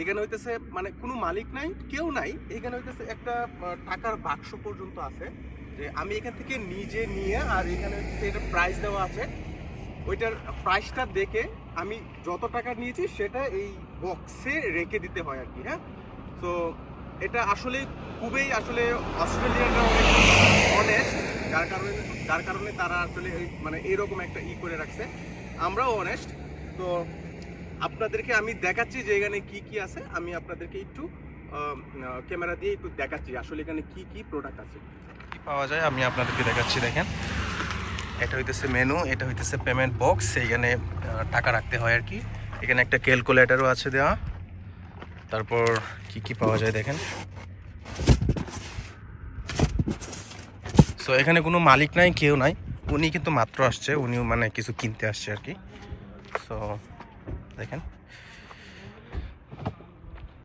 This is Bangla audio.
এখানে হইতেছে মানে কোনো মালিক নাই, কেউ নাই। এখানে হইতেছে একটা টাকার বাক্স পর্যন্ত আছে যে আমি এখান থেকে নিজে নিয়ে আর এখানে এটা প্রাইস দেওয়া আছে। ওইটার প্রাইসটা দেখে আমি যত টাকা নিয়েছি সেটা এই বক্সে রেখে দিতে হয় আর কি হ্যাঁ? তো এটা আসলে খুবই আসলে অস্ট্রেলিয়ানরা অনেস্ট যার কারণে যার কারণে তারা আসলে মানে এরকম একটা ই করে রাখছে। আমরাও অনেস্ট তো আপনাদেরকে আমি দেখাচ্ছি যে এখানে কি কি আছে। আমি আপনাদেরকে একটু ক্যামেরা দিয়ে একটু দেখাচ্ছি আসলে এখানে কি কি প্রোডাক্ট আছে। কি পাওয়া যায় আমি আপনাদেরকে দেখাচ্ছি, দেখেন। এটা হইতেছে মেনু এটা হইতেছে পেমেন্ট বক্স এইখানে টাকা রাখতে হয় আর কি। এখানে একটা ক্যালকুলেটারও আছে দেওয়া। তারপর কি কি পাওয়া যায়, দেখেন। সো এখানে কোনো মালিক নাই, কেউ নাই। উনি কিন্তু মাত্র আসছে, উনিও মানে কিছু কিনতে আসছে আর কি। সো দেখেন।